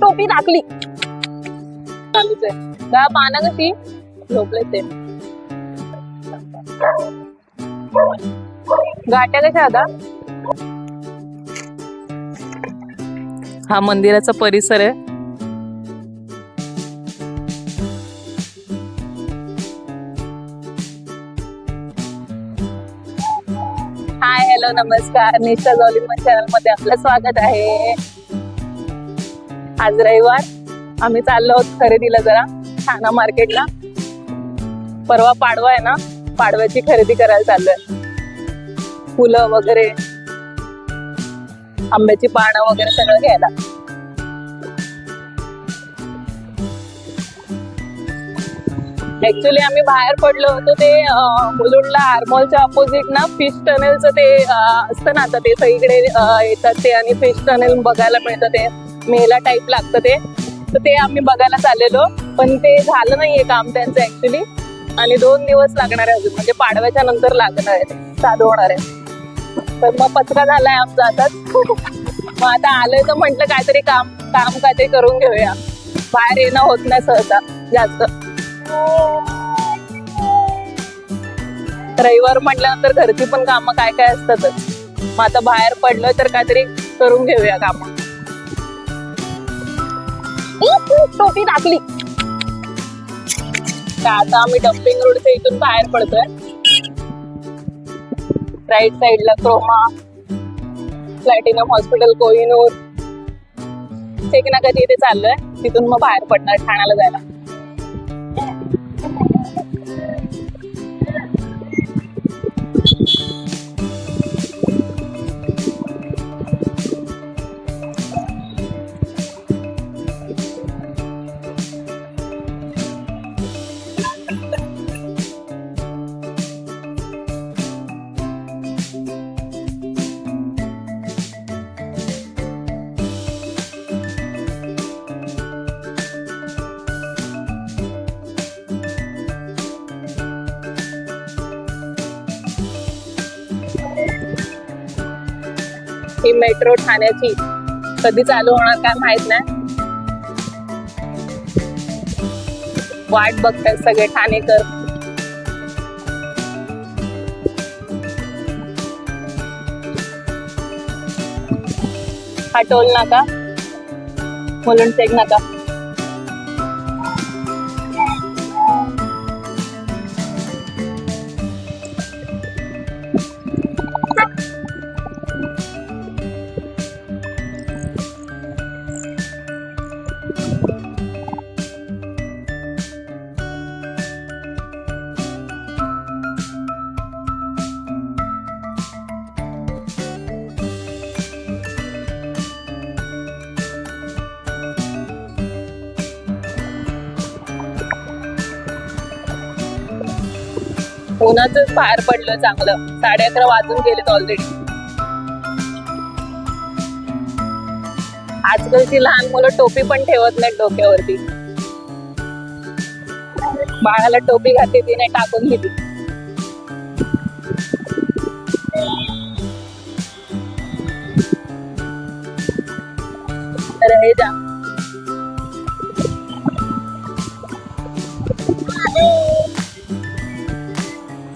टोपी टाकली. चालूच आहे का पानं कशी झोपले ते कशा आता हा? मंदिराचा परिसर आहे. हाय हॅलो नमस्कार. निष्ठा जॉलिमन चॅनलमध्ये आपलं स्वागत आहे. आज रविवार. आम्ही चाललो आहोत खरेदीला जरा ठाणा मार्केटला. परवा पाडवा आहे ना पाडव्याची खरेदी करायला चाललोय. फुलं वगैरे आंब्याची पानं वगैरे सगळं घ्यायला. ऍक्च्युली आम्ही बाहेर पडलो होतो ते मुलुंडला आरमॉलच्या अपोजिट ना फिश टनेलचं ते असतं ना आता ते सगळीकडे येतात ते आणि फिश टनेल बघायला मिळतं ते. मेला टाईप लागतं ते. तर ते आम्ही बघायला चाललेलो. पण ते झालं नाहीये काम त्यांचं ऍक्च्युली आणि दोन दिवस लागणार आहे अजून. म्हणजे पाडव्याच्या नंतर लागणार आहे साधू होणार आहे. तर मग पत्रा झालाय आमचा आताच मग आता आलंय तर म्हटलं काहीतरी काम काम काहीतरी करून घेऊया. बाहेर येणं होत नाही सहसा जास्त. रविवार म्हटल्यानंतर घरची पण कामं काय काय असतातच. मग आता बाहेर पडलं तर काहीतरी करून घेऊया कामं. टोपी टाकली. आता आम्ही डम्पिंग रोडच्या इथून बाहेर पडतोय. राईट साइडला क्रोमा प्लॅटिनम हॉस्पिटल कोहिनूर कधी इथे चाललोय तिथून मग बाहेर पडणार ठाण्याला जायला. मेट्रो ठाण्याची. कधी चालू होणार काय माहीत नाही. वाट बघतात सगळे ठाणेकर. हा टोल नाका. मुलुंड चेक नाका. कोणाच बाहेर पडलं चांगलं? साडे अकरा वाजून गेलेत ऑलरेडी आजकालची लहान मुलं टोपी पण ठेवत नाहीत डोक्यावरती. बाळाला टोपी घातली तिने टाकून दिली. तर हे जा.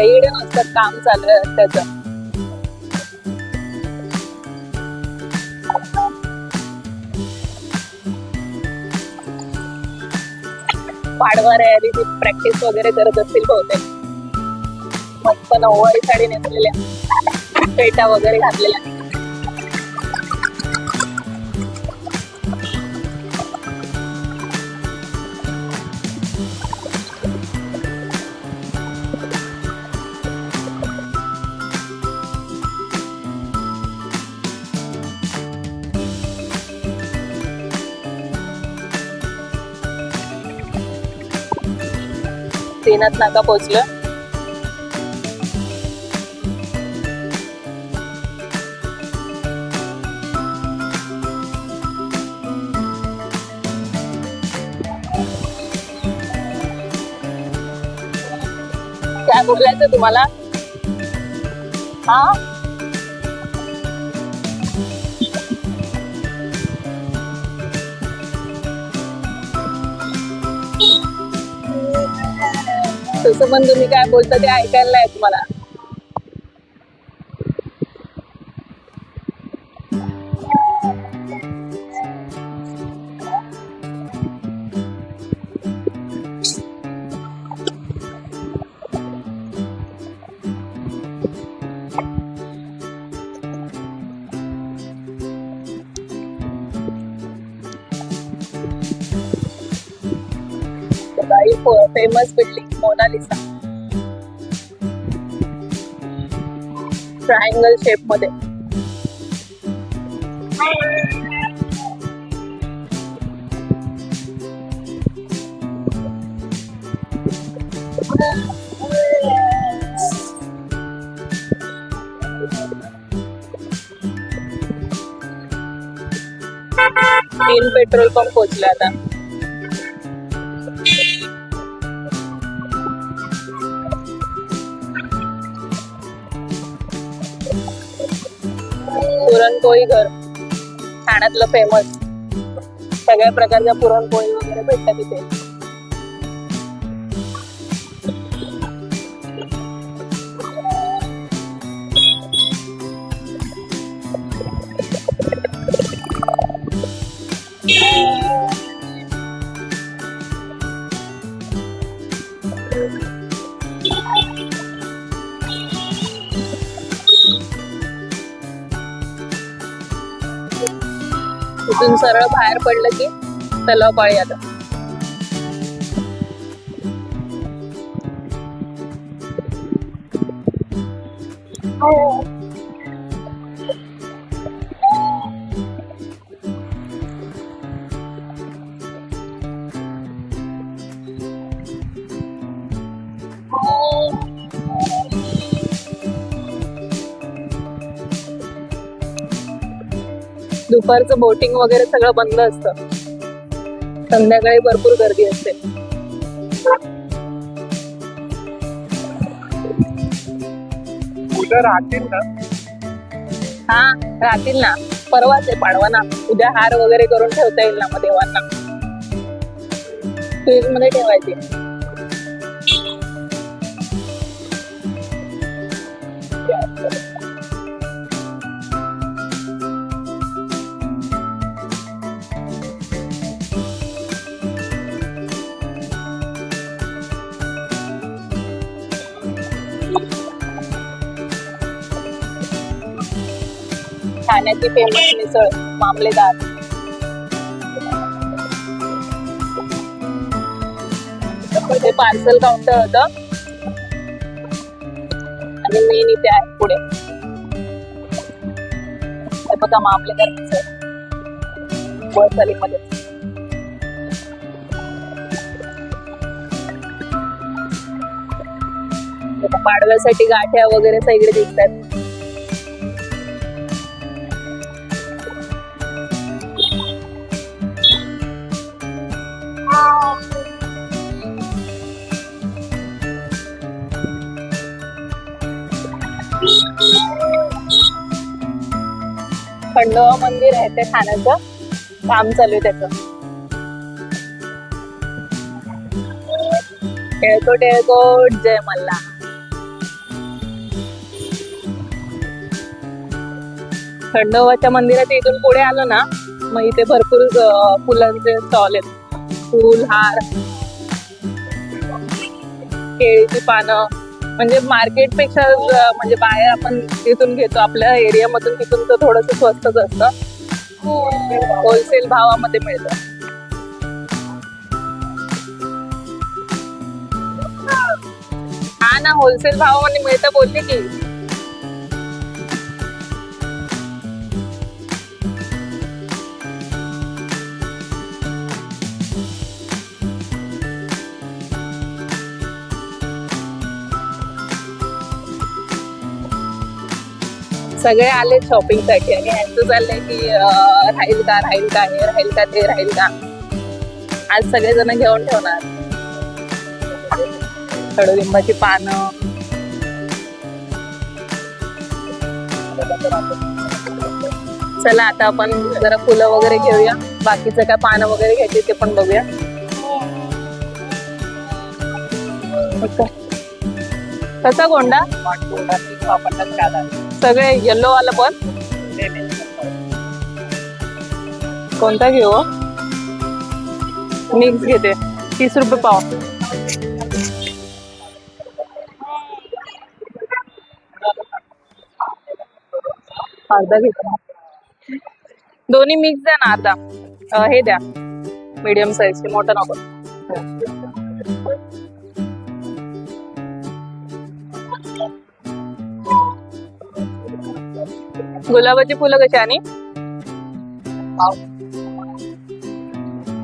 साईड असं काम चालू आहे त्याचं. पाडवा रॅलीची प्रॅक्टिस वगैरे करत असतील बहुतेक. मस्त नऊवारी साडी नेसलेल्या. पेटा वगैरे घातलेल्या. तेनात नाका पोहोचलं. काय बोलायचं तुम्हाला? हा? तसं पण तुम्ही काय बोलता ते ऐकायला नाही तुम्हाला फेमस बिल्डिंग मोनालिसा ट्रायंगल शेपमध्ये तीन पेट्रोल पंप पोहोचले आता. पुरणपोळी घर. ठाण्यातलं फेमस सगळ्या प्रकारच्या पुरणपोळी वगैरे भेटतात तिथे तिथून सरळ बाहेर पडलं की तलाव पाळी आता दुपारचं बोटिंग वगैरे सगळं बंद असतं. संध्याकाळी भरपूर गर्दी असते. मुलं राहतील ना? हा राहतील ना. परवाच आहे पाडवा ना उद्या हार वगैरे करून ठेवता येईल ना मग देवांना. फ्रीजमध्ये ठेवायची. ठाण्याची फेमस मिसळ मामलेदार. ते पार्सल काउंटर होत. आणि मेन इथे आहे पुढे. बघा मामलेदार मिसळ. वसलीमध्ये मध्ये पाडव्यासाठी गाठ्या वगैरे सगळे दिसतात खंडोबा मंदिर आहे ते ठाण्याचं. काम चालू आहे त्याचं. टेळको टेळकोट जय मल्ला. खंडोबाच्या मंदिराच्या इथून पुढे आलो ना मग इथे भरपूर फुलांचे स्टॉल आहेत. फुल हार केळीची पानं. म्हणजे मार्केटपेक्षा म्हणजे बाहेर आपण तिथून घेतो आपल्या एरियामधून तिथून तर थोडस स्वस्तच असतं. होलसेल भावामध्ये मिळतं. हा ना होलसेल भावामध्ये मिळतं बोलते की. सगळे आले शॉपिंगसाठी आणि ह्यांचं चाललंय की राहील का राहील का हे राहील का ते राहील का? आज सगळेजण घेऊन ठेवणार. कडुलिंबाची पानं. चला आता आपण जरा फुलं वगैरे घेऊया. बाकीचं काय पानं वगैरे घ्यायचे ते पण बघूया. कसा गोंडा? सगळे येल्लो वाला पण. कोणता घेऊ? मिक्स घेते. तीस रुपये पाव. अर्धा घेते. दोन्ही मिक्स द्या ना आता. हे द्या. मीडियम साईजचे मोठं नको. गुलाबाची फुलं कशी आणि?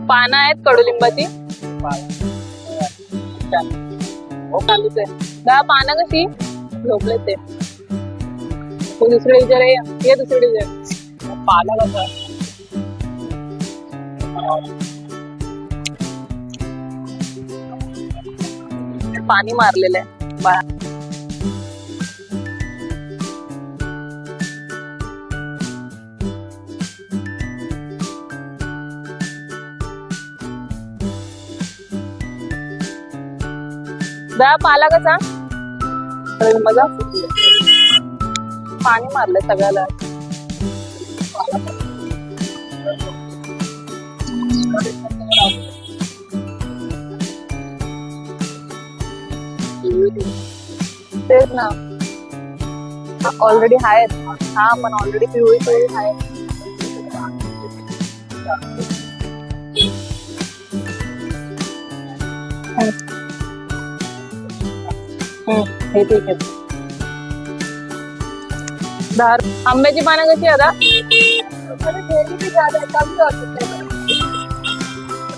पानं आहेत कडुलिंबाची. आहे. दहा पानं कशी? झोपले ते. दुसरे विचार ये दुसरे विचार पाला कसा पाणी मारलेलं आहे. दहा पाला कसा? मजा पाणी मारलं सगळ्याला. तेच ना. ऑलरेडी आहेत हा पण ऑलरेडी पिवळी पिवळी आहे हे ठीक आहे दहा आंब्याची पानं कशी आता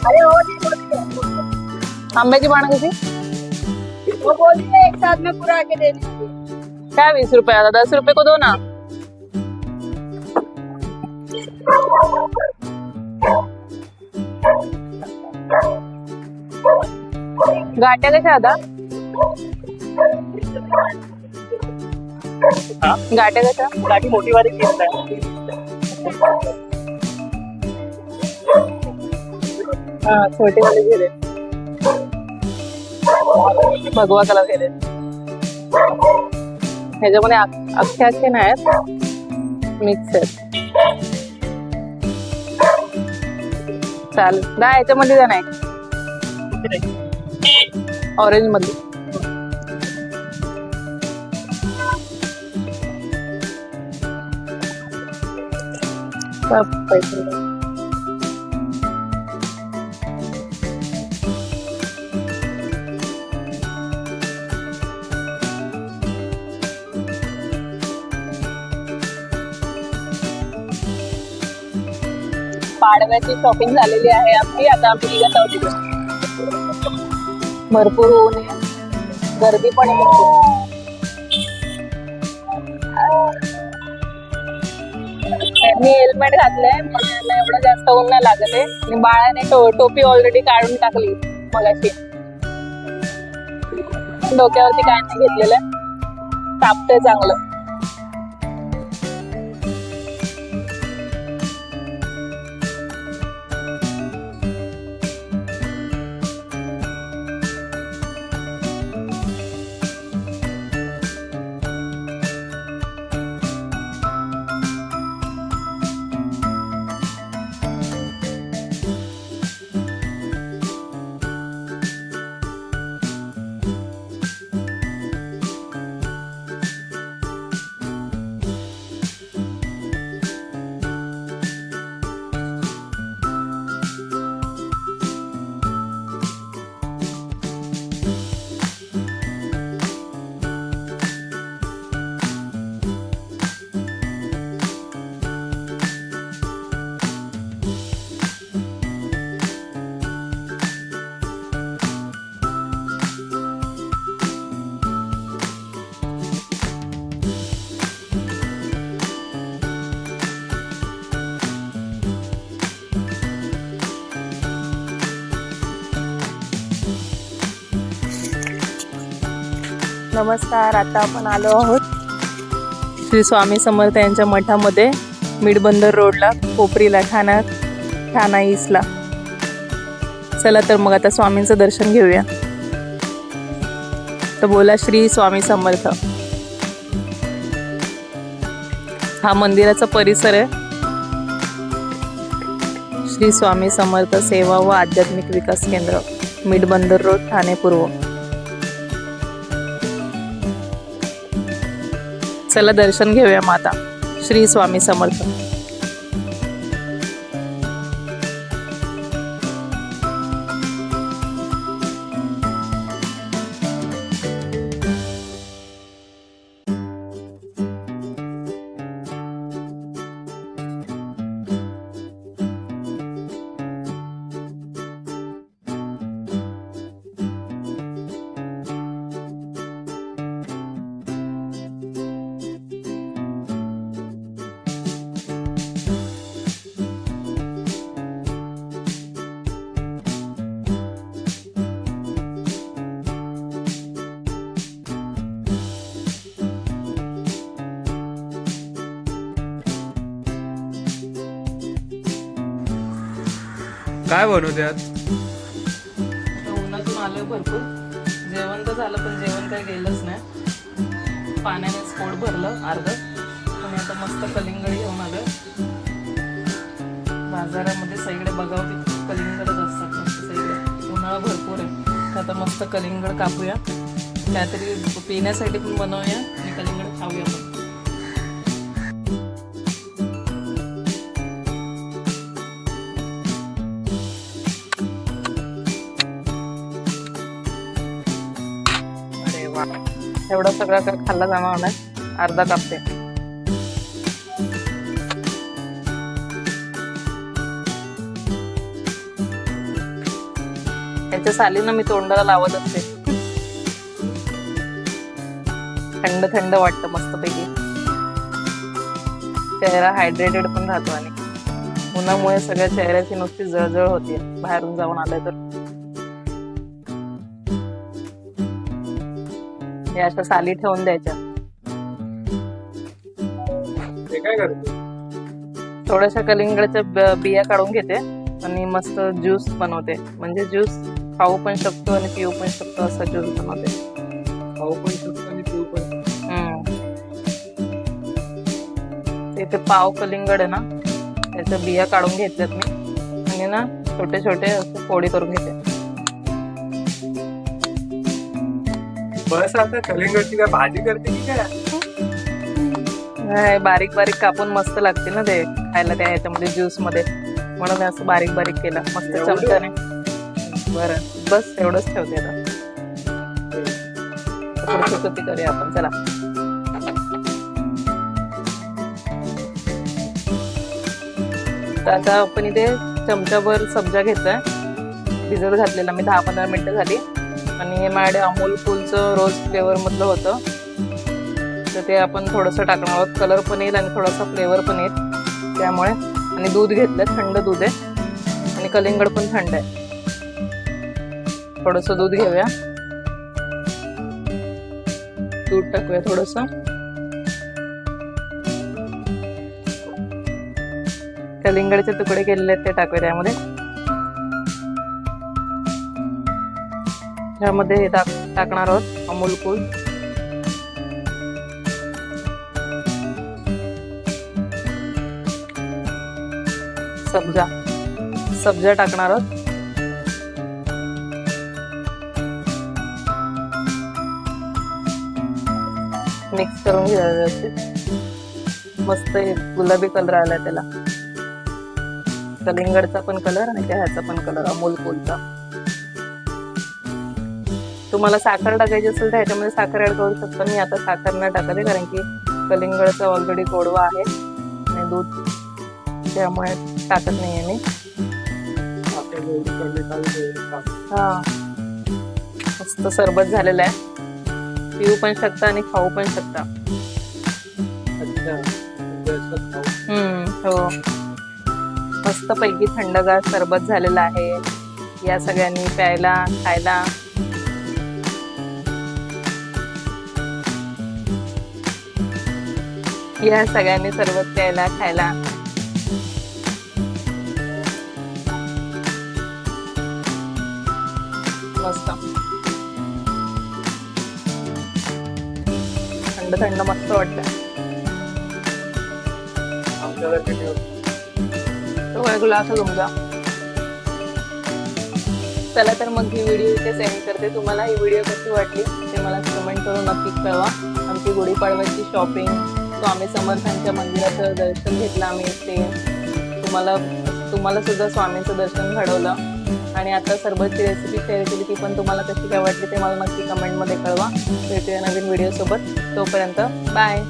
अरे हो। नहीं बोलिए आंब्याची पानं कशी वो बोलिए एक साथ में पूरा के देने के लिए। काय वीस रुपये आता? दस रुपये को दो ना। गाट्या कशा आता? गाट्या कशा? गाठी मोठी वाली किस्त आहे. हा छोटे वाले गेले. भगवा कलर गेले. ह्याच्यामध्ये अख- अख्खे अख्खे नाही आहेत. मिक्स आहेत. चालेल. दा ह्याच्यामध्ये द्या नाही. ऑरेंजमध्ये पैसे पाडव्याची शॉपिंग झालेली आहे. आपली आता आम्ही निघत आहोत भरपूर ऊन आहे गर्दी पण आहे हेल्मेट घातलंय मला एवढं जास्त ऊन नाही लागत आहे. आणि बाळाने टोपी ऑलरेडी काढून टाकली मगाशी. डोक्यावरती काय नाही घेतलेलं. तापतंय चांगलं. नमस्कार आता आपण आलो आहोत श्री स्वामी समर्थ यांच्या मठामध्ये मिडबंदर रोडला कोपरीला ठाणा ठाणा ईस्टला चला तर मग आता स्वामींचं दर्शन घेऊया. तर बोला श्री स्वामी समर्थ. हा मंदिराचा परिसर आहे. श्री स्वामी समर्थ सेवा व आध्यात्मिक विकास केंद्र मिडबंदर रोड ठाणे पूर्व. चला दर्शन घेऊया माता श्री स्वामी समर्थ काय बनवतात उन्हातून आलं भरपूर. जेवण तर झालं पण जेवण काही गेलंच नाही. पाण्याने पोट भरलं अर्ध. आणि आता मस्त कलिंगड घेऊन आलं बाजारामध्ये सगळे बघावं तिथे कलिंगडच असतात. मस्त सगळे उन्हाळा भरपूर आहे. तर आता मस्त कलिंगड कापूया. काहीतरी पिण्यासाठी पण बनवूया आणि कलिंगड खाऊया एवढा सगळा काय खाल्ला जाणार नाही. अर्धा कापते याच्या सालीनं मी तोंडाला लावत असते. थंड थंड वाटतं मस्तपैकी. चेहरा हायड्रेटेड पण राहतो आणि. उन्हामुळे सगळ्या चेहऱ्याची नुसती जळजळ होते. बाहेरून जाऊन आलं तर. हे अशा साली ठेवून द्यायच्या. ते काय करतो? थोड्याशा कलिंगडच्या बिया काढून घेते आणि मस्त ज्यूस बनवते. म्हणजे ज्यूस खाऊ पण शकतो आणि पिऊ पण शकतो असा ज्यूस बनवते. खाऊ पण शकतो आणि पिऊ पण. हम्म. ते पाव कलिंगड आहे ना त्याच्या बिया काढून घेतल्यात मी. आणि ना छोटे छोटे असे फोडी करून घेते. बस आता कलिंगडची काय भाजी करते की काय? बारीक बारीक कापून मस्त लागते ना ते खायला त्या ह्याच्यामध्ये ज्यूसमध्ये. म्हणून असं बारीक बारीक केलं मस्त? चमच्याने. बरं बस एवढंच ठेवते आता. पुढची कृती करूया आपण चला. तर आता आपण इथे चमच्याभर सब्जा घेतोय भिजत घातलेला मी दहा पंधरा मिनिटं झाली. हे माझ्या अमूल फुलचं रोज फ्लेवरमधलं होतं. तर ते आपण थोडंसं टाकणार आहोत. कलर पण येईल आणि थोडासा फ्लेवर पण येईल. त्यामुळे आणि दूध घेतलं थंड दूध आहे. आणि कलिंगड पण थंड आहे. थोडंसं दूध घेऊया. दूध टाकूया थोडंसं. कलिंगडचे तुकडे केलेले आहेत ते टाकूया त्यामध्ये. ह्यामध्ये हे टाक टाकणार आहोत अमूल कूल. सब्जा सब्जा टाकणार आहोत. मिक्स करून घ्या व्यवस्थित. मस्त हे गुलाबी कलर आला त्याला. कलिंगडचा पण कलर आणि त्या ह्याचा पण कलर अमोल कोलचा. तुम्हाला साखर टाकायची असेल तर ह्याच्यामध्ये साखर ऍड करू शकता. मी आता साखर नाही टाकते कारण की कलिंगडचा ऑलरेडी गोडवा आहे आणि दूध त्यामुळे टाकत नाहीये मी. हा. मस्त सरबत झालेलं आहे. पिऊ पण शकता आणि खाऊ पण शकता. हम्म हो. मस्त पैकी थंडगार सरबत झालेलं आहे. या सगळ्यांनी प्यायला खायला. या सगळ्यांनी सरबत प्यायला खायला. मस्त. थंड थंड मस्त ठेव. तो आहे तुमचा चला तर मग ही व्हिडिओ इथे सेंड करते. तुम्हाला ही व्हिडिओ कशी वाटली ते मला कमेंट करून नक्की कळवा. आमची गुढीपाडव्याची शॉपिंग स्वामी समर्थांच्या मंदिराचं दर्शन घेतलं आम्ही ते तुम्हाला तुम्हाला सुद्धा स्वामींचं दर्शन घडवलं. आणि आता सरबतची रेसिपी शेअर केली ती पण तुम्हाला कशी काय वाटली ते मला नक्की कमेंटमध्ये कळवा. भेटूया नवीन व्हिडिओसोबत तोपर्यंत बाय